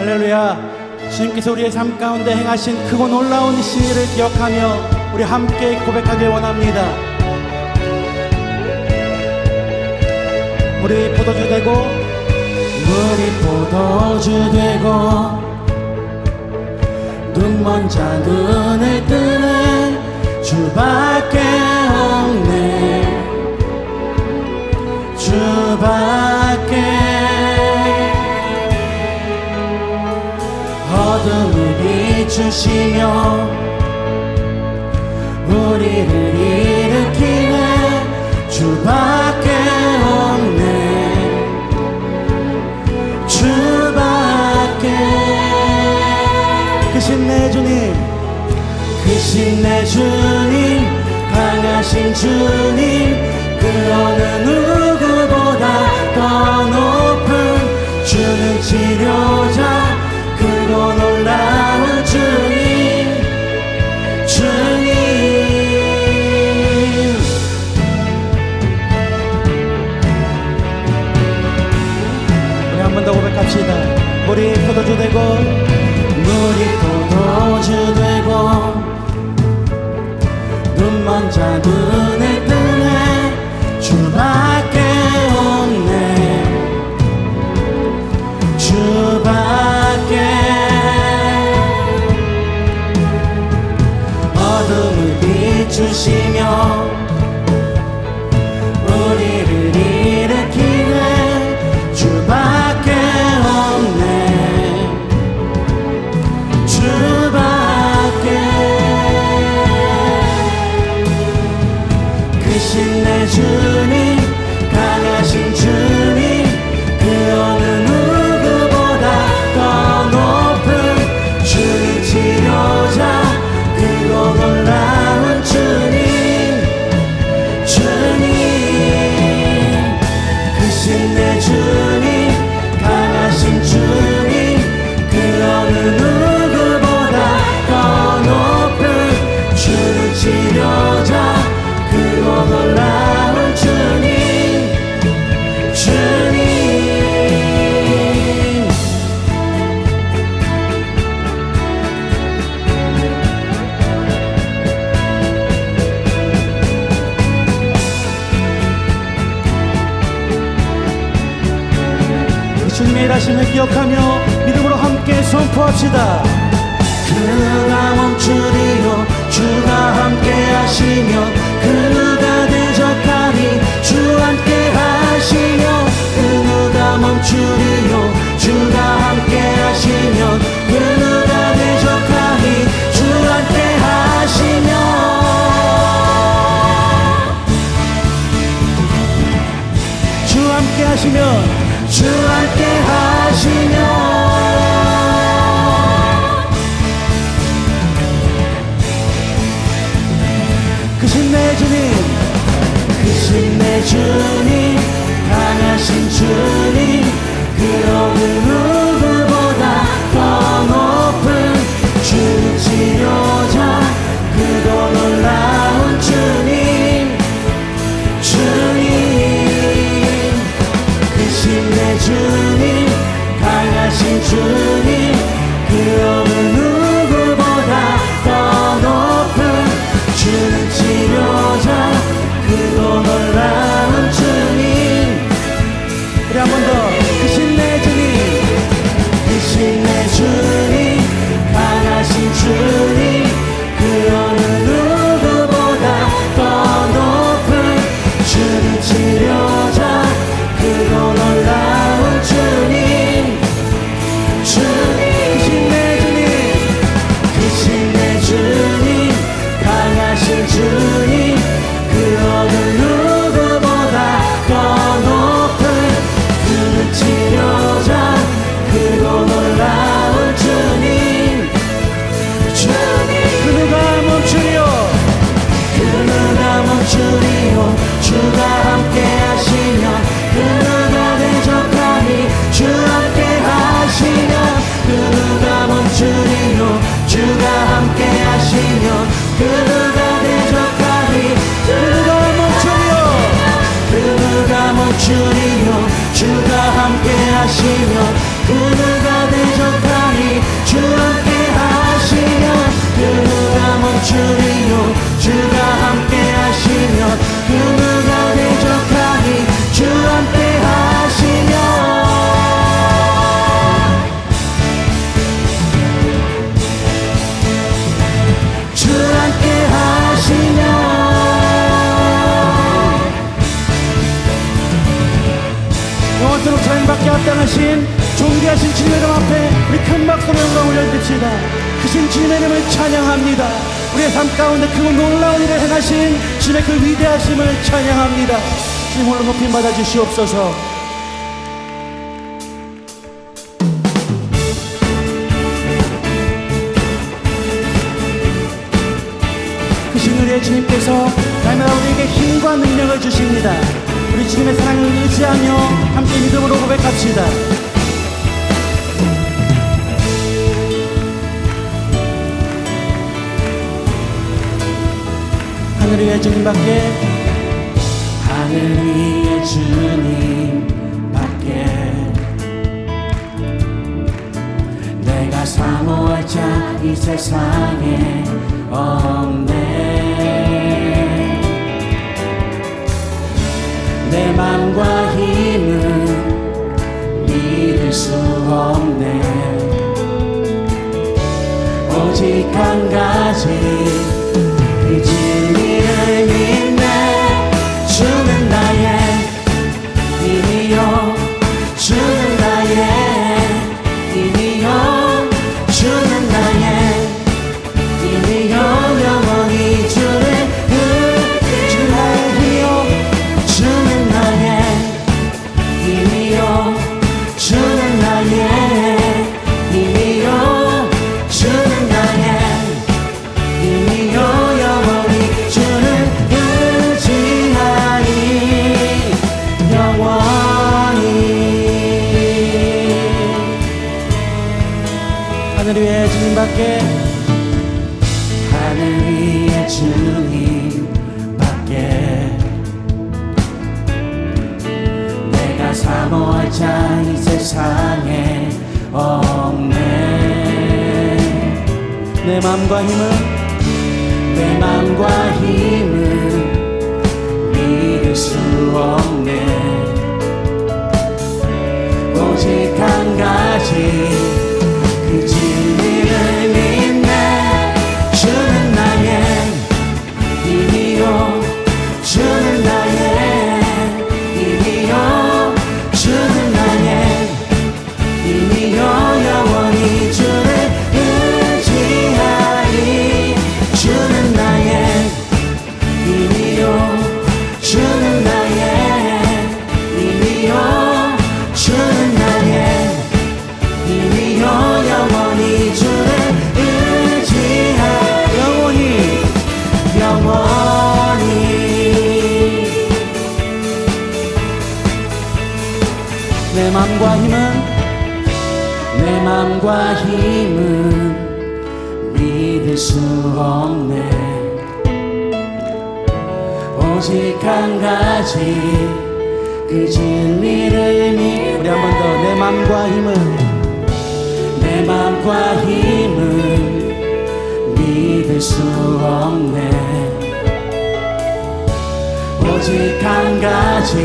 할렐루야. 주님께서 우리의 삶 가운데 행하신 크고 놀라운 이 신의를 기억하며 우리 함께 고백하길 원합니다. 우리 포도주 되고 우리 포도주 되고 눈먼 자 눈을 뜨는 주밖에 없네 주밖에 비추시며 우리를 일으키는 주밖에 없네. 주밖에. 크신 내 주님 크신 내 주님 강하신 주님 그 어느 누구보다 더 높은 주는 치 고백합시다. 우리 포도주 되고 물이 포도주 되고. 눈먼 자 눈을 뜨네 주밖에 없네. 주밖에. 어둠을 비추시며 일하심을 기억하며 믿음으로 함께 선포합시다. 그가 멈추리요. 주가 함께 하시면 그 누가 대적하리 주 함께 하시며 그 누가 멈추리요. 주가 함께 하시면 그 누가 대적하리 주 함께 하시며. 주 함께 하시면 주 함께 하시며 크신 내 주님 크신 내 주님 강하신 주님 그 어느 누구보다 더 높은 주치 하나님의 그 위대하심을 찬양합니다. 주님 오늘 높이 받아 주시옵소서. 그 주님께서 날마다 우리에게 힘과 능력을 주십니다. 우리 주님의 사랑을 의지하며 함께 믿음으로 고백합시다. 위에 주님밖에 하늘 위에 주님밖에. 내가 사모할 자 이 세상에 없네. 내 맘과 힘은 믿을 수 없네. 오직 한 가지 de. 오직 한 가지. 그 진리를 믿 우리 한 번 더 내 맘과 힘을. 내 맘과 힘을 믿을 수 없네. 오직 한 가지.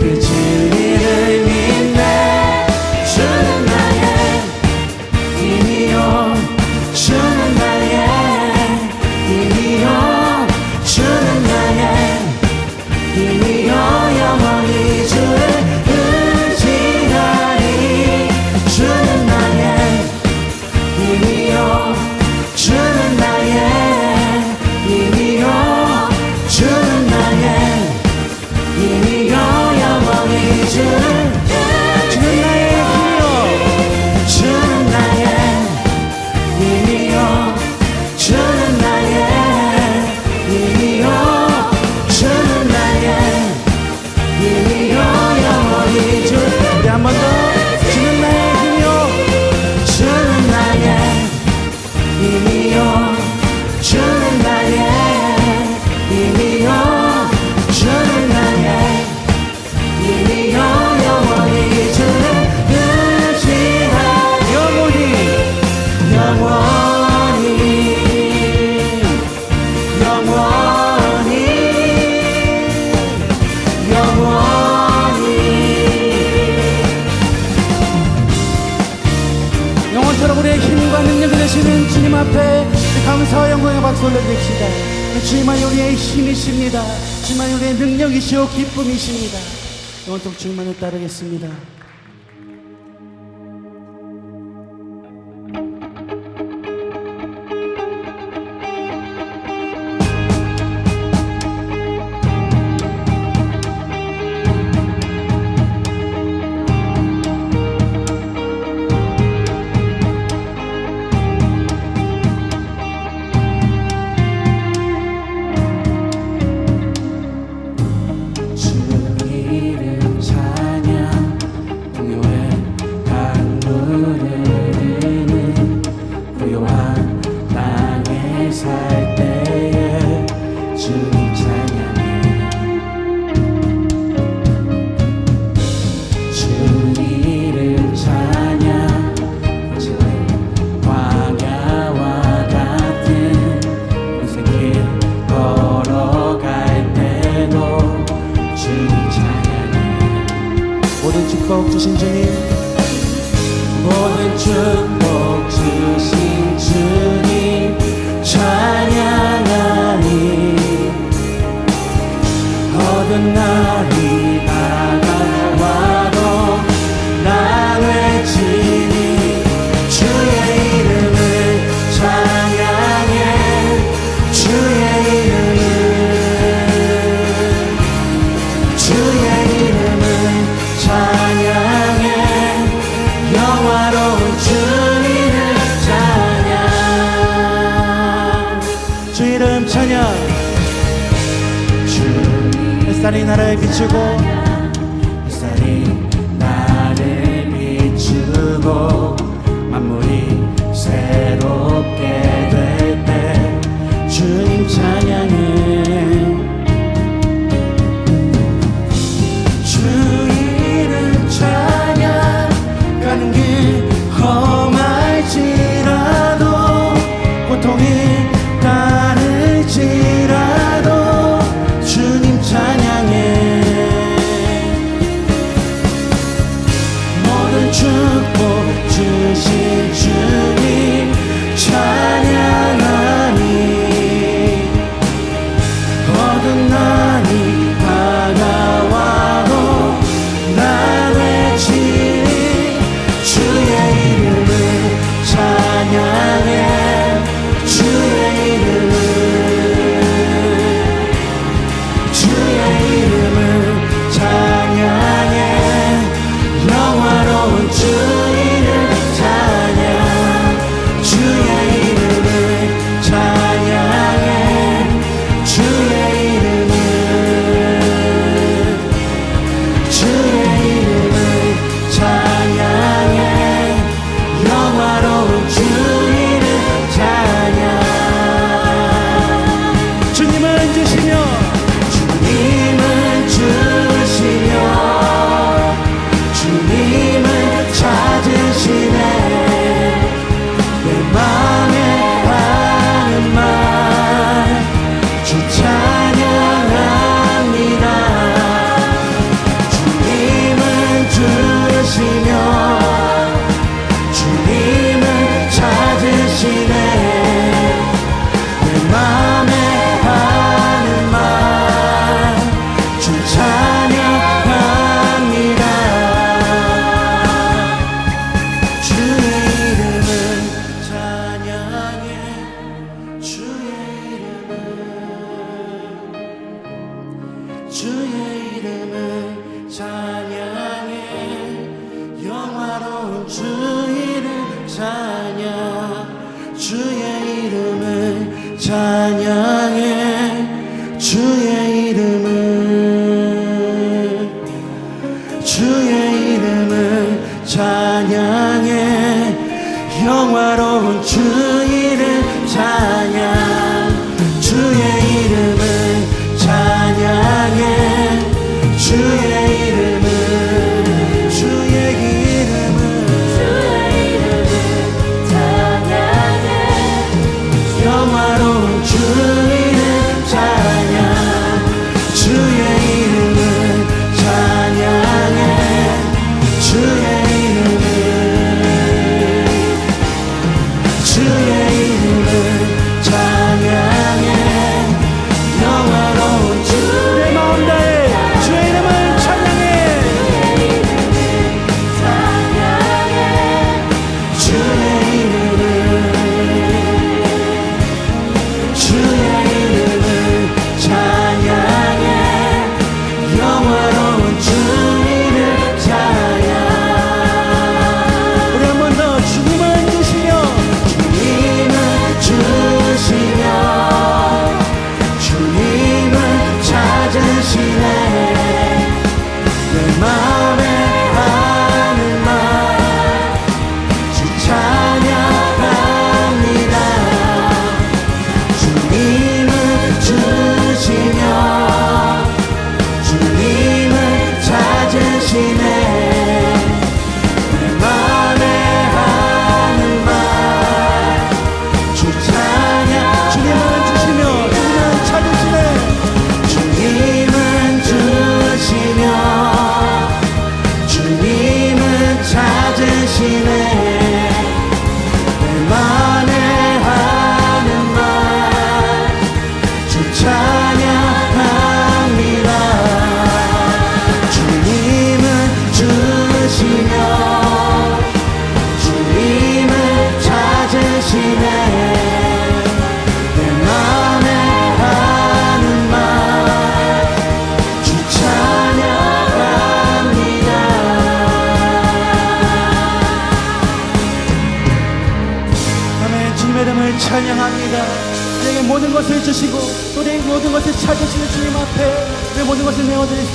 그 진리를 그토록 우리의 힘과 능력을 내시는 주님 앞에 감사와 영광의 박수를 내립시다. 주님만 우리의 힘이십니다. 주님만 우리의 능력이시오. 기쁨이십니다. 영원토록 주님만을 따르겠습니다. 星期我在这 햇살이 나를 비추고 햇살이 나를 비추고 만물이 새롭게 될 때 주님 찬양해. 찬양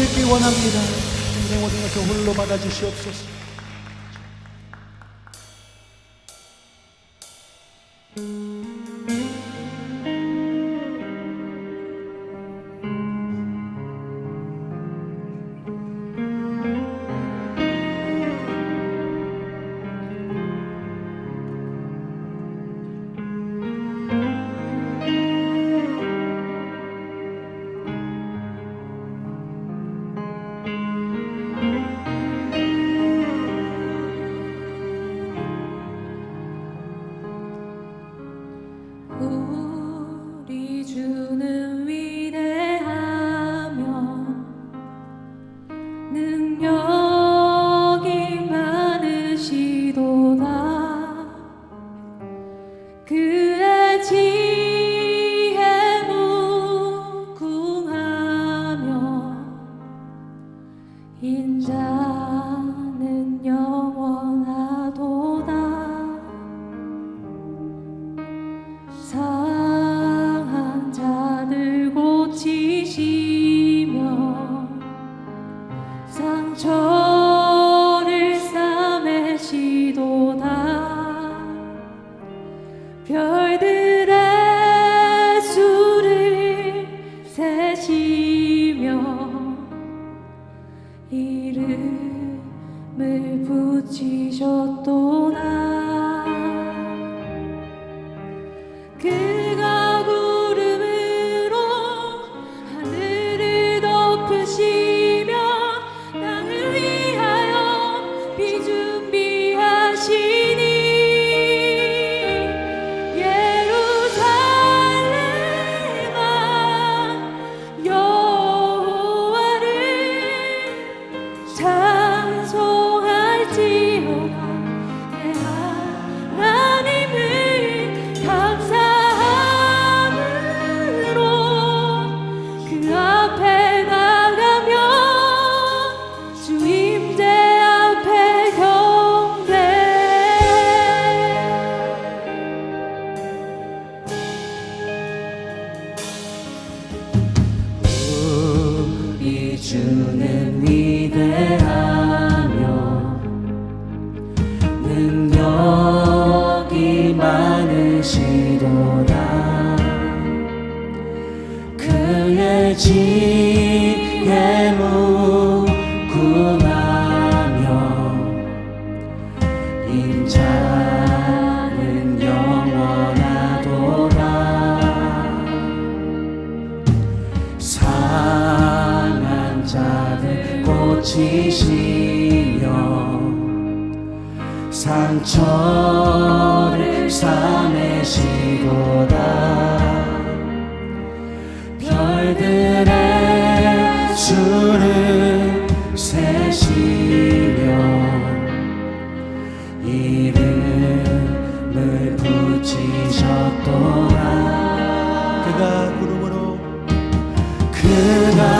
되기 원합니다. 인생 모든 것을 홀로 받아주시옵소서. 그 心。 능력이 많으시도다. 그의 지혜 내가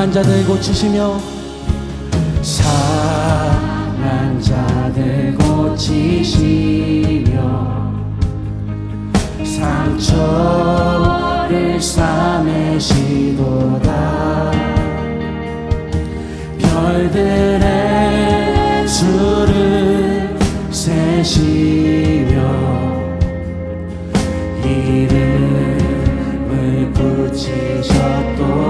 상한 자들 고치시며 상한 자들 고치시며 상처를 싸매시도다. 별들의 수를 세시며 이름을 붙이셨도다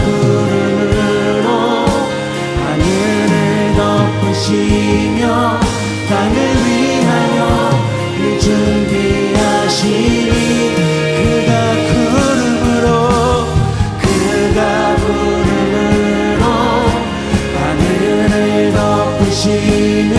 덮으시며 땅을 위하여 비 준비하시니 그가 구름으로 그가 구름으로 하늘을 덮으시며